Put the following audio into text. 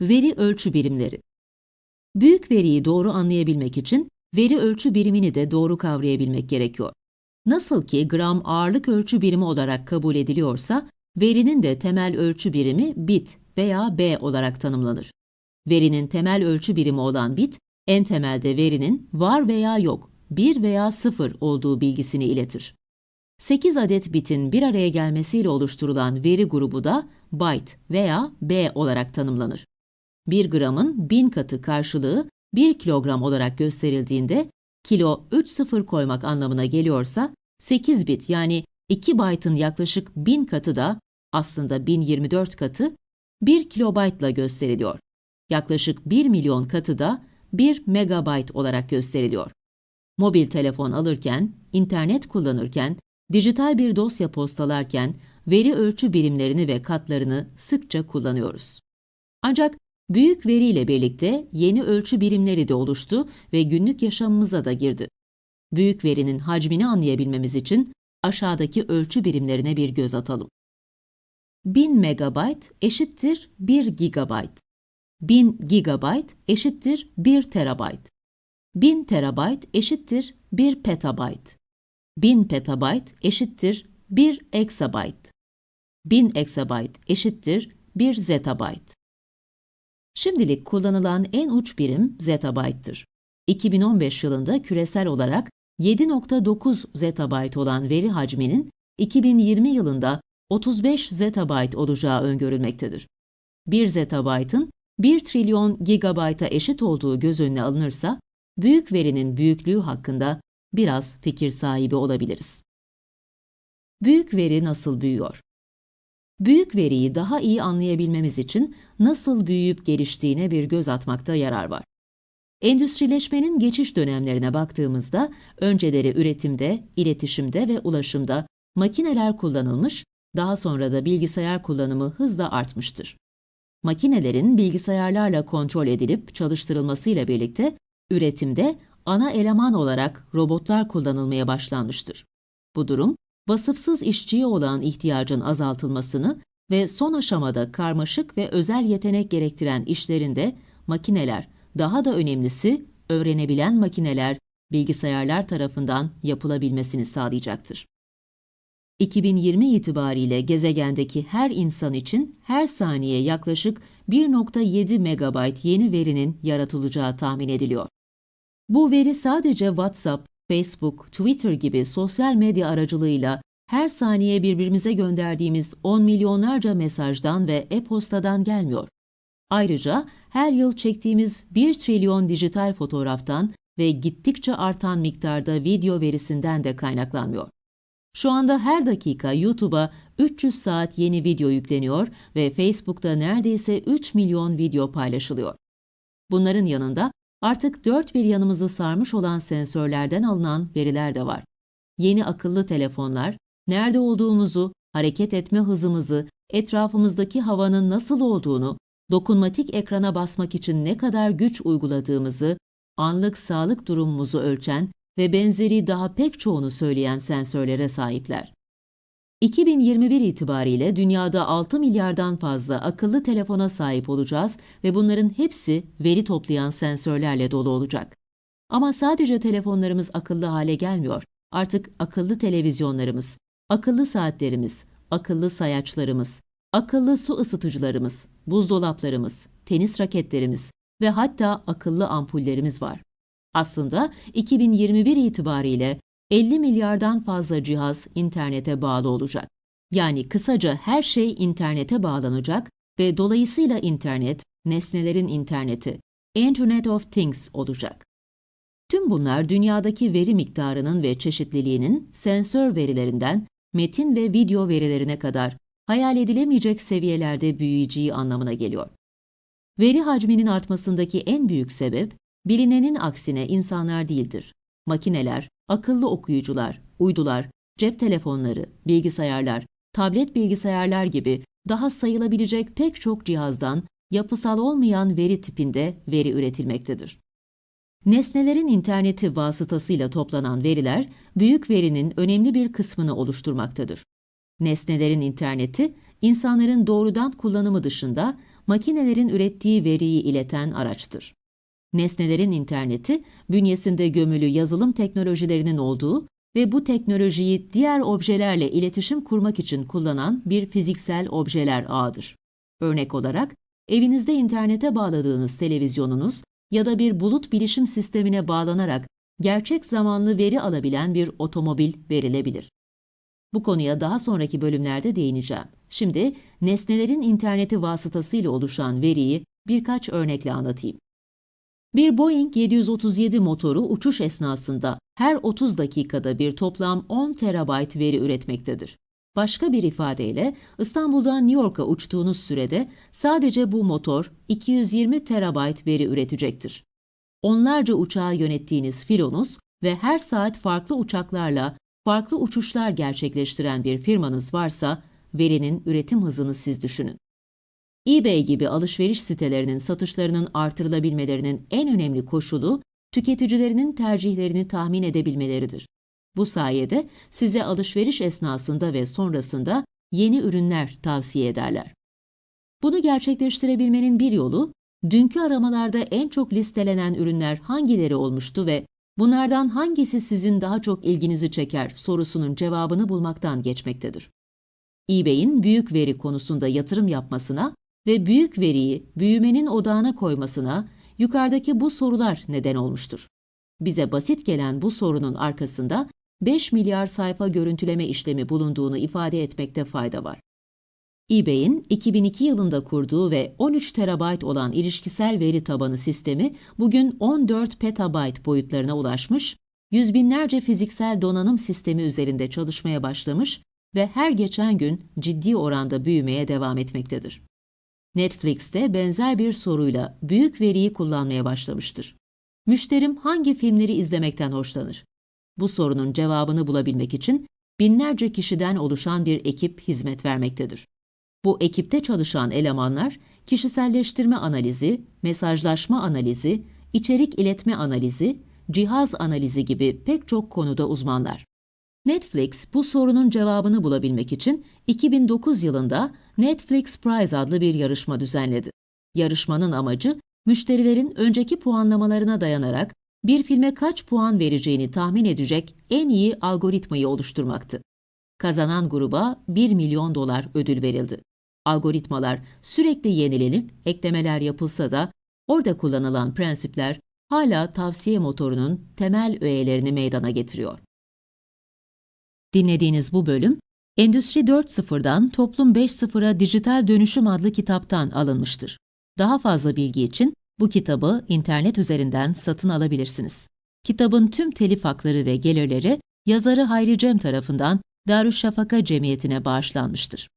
Veri ölçü birimleri. Büyük veriyi doğru anlayabilmek için veri ölçü birimini de doğru kavrayabilmek gerekiyor. Nasıl ki gram ağırlık ölçü birimi olarak kabul ediliyorsa, verinin de temel ölçü birimi bit veya B olarak tanımlanır. Verinin temel ölçü birimi olan bit, en temelde verinin var veya yok, 1 veya 0 olduğu bilgisini iletir. 8 adet bitin bir araya gelmesiyle oluşturulan veri grubu da byte veya B olarak tanımlanır. 1 gramın 1000 katı karşılığı 1 kilogram olarak gösterildiğinde kilo 3 sıfır koymak anlamına geliyorsa 8 bit yani 2 byte'ın yaklaşık 1000 katı da aslında 1024 katı 1 kilobayt ile gösteriliyor. Yaklaşık 1 milyon katı da 1 megabayt olarak gösteriliyor. Mobil telefon alırken, internet kullanırken, dijital bir dosya postalarken veri ölçü birimlerini ve katlarını sıkça kullanıyoruz. Ancak büyük veriyle birlikte yeni ölçü birimleri de oluştu ve günlük yaşamımıza da girdi. Büyük verinin hacmini anlayabilmemiz için aşağıdaki ölçü birimlerine bir göz atalım. 1000 megabayt eşittir 1 gigabayt. 1000 gigabayt eşittir 1 terabayt. 1000 terabayt eşittir 1 petabayt. 1000 petabayt eşittir 1 exabayt. 1000 exabayt eşittir 1 zettabayt. Şimdilik kullanılan en uç birim zettabayttır. 2015 yılında küresel olarak 7.9 zettabayt olan veri hacminin 2020 yılında 35 zettabayt olacağı öngörülmektedir. 1 zettabaytın 1 trilyon gigabayta eşit olduğu göz önüne alınırsa, büyük verinin büyüklüğü hakkında biraz fikir sahibi olabiliriz. Büyük veri nasıl büyüyor? Büyük veriyi daha iyi anlayabilmemiz için nasıl büyüyüp geliştiğine bir göz atmakta yarar var. Endüstrileşmenin geçiş dönemlerine baktığımızda önceleri üretimde, iletişimde ve ulaşımda makineler kullanılmış, daha sonra da bilgisayar kullanımı hızla artmıştır. Makinelerin bilgisayarlarla kontrol edilip çalıştırılmasıyla birlikte üretimde ana eleman olarak robotlar kullanılmaya başlanmıştır. Bu durum, vasıfsız işçiye olan ihtiyacın azaltılmasını ve son aşamada karmaşık ve özel yetenek gerektiren işlerinde makineler, daha da önemlisi öğrenebilen makineler, bilgisayarlar tarafından yapılabilmesini sağlayacaktır. 2020 itibariyle gezegendeki her insan için her saniye yaklaşık 1.7 megabayt yeni verinin yaratılacağı tahmin ediliyor. Bu veri sadece WhatsApp, Facebook, Twitter gibi sosyal medya aracılığıyla her saniye birbirimize gönderdiğimiz 10 milyonlarca mesajdan ve e-postadan gelmiyor. Ayrıca her yıl çektiğimiz 1 trilyon dijital fotoğraftan ve gittikçe artan miktarda video verisinden de kaynaklanmıyor. Şu anda her dakika YouTube'a 300 saat yeni video yükleniyor ve Facebook'ta neredeyse 3 milyon video paylaşılıyor. Bunların yanında artık dört bir yanımızı sarmış olan sensörlerden alınan veriler de var. Yeni akıllı telefonlar, nerede olduğumuzu, hareket etme hızımızı, etrafımızdaki havanın nasıl olduğunu, dokunmatik ekrana basmak için ne kadar güç uyguladığımızı, anlık sağlık durumumuzu ölçen ve benzeri daha pek çoğunu söyleyen sensörlere sahipler. 2021 itibariyle dünyada 6 milyardan fazla akıllı telefona sahip olacağız ve bunların hepsi veri toplayan sensörlerle dolu olacak. Ama sadece telefonlarımız akıllı hale gelmiyor. Artık akıllı televizyonlarımız, akıllı saatlerimiz, akıllı sayaçlarımız, akıllı su ısıtıcılarımız, buzdolaplarımız, tenis raketlerimiz ve hatta akıllı ampullerimiz var. Aslında 2021 itibariyle 50 milyardan fazla cihaz internete bağlı olacak. Yani kısaca her şey internete bağlanacak ve dolayısıyla internet, nesnelerin interneti, Internet of Things olacak. Tüm bunlar dünyadaki veri miktarının ve çeşitliliğinin sensör verilerinden metin ve video verilerine kadar hayal edilemeyecek seviyelerde büyüyeceği anlamına geliyor. Veri hacminin artmasındaki en büyük sebep Bilinenin aksine insanlar değildir. Makineler, akıllı okuyucular, uydular, cep telefonları, bilgisayarlar, tablet bilgisayarlar gibi daha sayılabilecek pek çok cihazdan yapısal olmayan veri tipinde veri üretilmektedir. Nesnelerin interneti vasıtasıyla toplanan veriler, büyük verinin önemli bir kısmını oluşturmaktadır. Nesnelerin interneti, insanların doğrudan kullanımı dışında makinelerin ürettiği veriyi ileten araçtır. Nesnelerin interneti, bünyesinde gömülü yazılım teknolojilerinin olduğu ve bu teknolojiyi diğer objelerle iletişim kurmak için kullanan bir fiziksel objeler ağıdır. Örnek olarak, evinizde internete bağladığınız televizyonunuz ya da bir bulut bilişim sistemine bağlanarak gerçek zamanlı veri alabilen bir otomobil verilebilir. Bu konuya daha sonraki bölümlerde değineceğim. Şimdi nesnelerin interneti vasıtasıyla oluşan veriyi birkaç örnekle anlatayım. Bir Boeing 737 motoru uçuş esnasında her 30 dakikada bir toplam 10 terabayt veri üretmektedir. Başka bir ifadeyle İstanbul'dan New York'a uçtuğunuz sürede sadece bu motor 220 terabayt veri üretecektir. Onlarca uçağı yönettiğiniz filonuz ve her saat farklı uçaklarla farklı uçuşlar gerçekleştiren bir firmanız varsa verinin üretim hızını siz düşünün. eBay gibi alışveriş sitelerinin satışlarının artırılabilmelerinin en önemli koşulu tüketicilerinin tercihlerini tahmin edebilmeleridir. Bu sayede size alışveriş esnasında ve sonrasında yeni ürünler tavsiye ederler. Bunu gerçekleştirebilmenin bir yolu, dünkü aramalarda en çok listelenen ürünler hangileri olmuştu ve bunlardan hangisi sizin daha çok ilginizi çeker sorusunun cevabını bulmaktan geçmektedir. eBay'in büyük veri konusunda yatırım yapmasına ve büyük veriyi büyümenin odağına koymasına yukarıdaki bu sorular neden olmuştur. Bize basit gelen bu sorunun arkasında 5 milyar sayfa görüntüleme işlemi bulunduğunu ifade etmekte fayda var. eBay'in 2002 yılında kurduğu ve 13 terabayt olan ilişkisel veri tabanı sistemi bugün 14 petabayt boyutlarına ulaşmış, yüz binlerce fiziksel donanım sistemi üzerinde çalışmaya başlamış ve her geçen gün ciddi oranda büyümeye devam etmektedir. Netflix'te benzer bir soruyla büyük veriyi kullanmaya başlamıştır. Müşterim hangi filmleri izlemekten hoşlanır? Bu sorunun cevabını bulabilmek için binlerce kişiden oluşan bir ekip hizmet vermektedir. Bu ekipte çalışan elemanlar kişiselleştirme analizi, mesajlaşma analizi, içerik iletme analizi, cihaz analizi gibi pek çok konuda uzmanlar. Netflix bu sorunun cevabını bulabilmek için 2009 yılında Netflix Prize adlı bir yarışma düzenledi. Yarışmanın amacı müşterilerin önceki puanlamalarına dayanarak bir filme kaç puan vereceğini tahmin edecek en iyi algoritmayı oluşturmaktı. Kazanan gruba 1 milyon dolar ödül verildi. Algoritmalar sürekli yenilenip eklemeler yapılsa da orada kullanılan prensipler hala tavsiye motorunun temel öğelerini meydana getiriyor. Dinlediğiniz bu bölüm, Endüstri 4.0'dan Toplum 5.0'a Dijital Dönüşüm adlı kitaptan alınmıştır. Daha fazla bilgi için bu kitabı internet üzerinden satın alabilirsiniz. Kitabın tüm telif hakları ve gelirleri yazarı Hayri Cem tarafından Darüşşafaka Cemiyeti'ne bağışlanmıştır.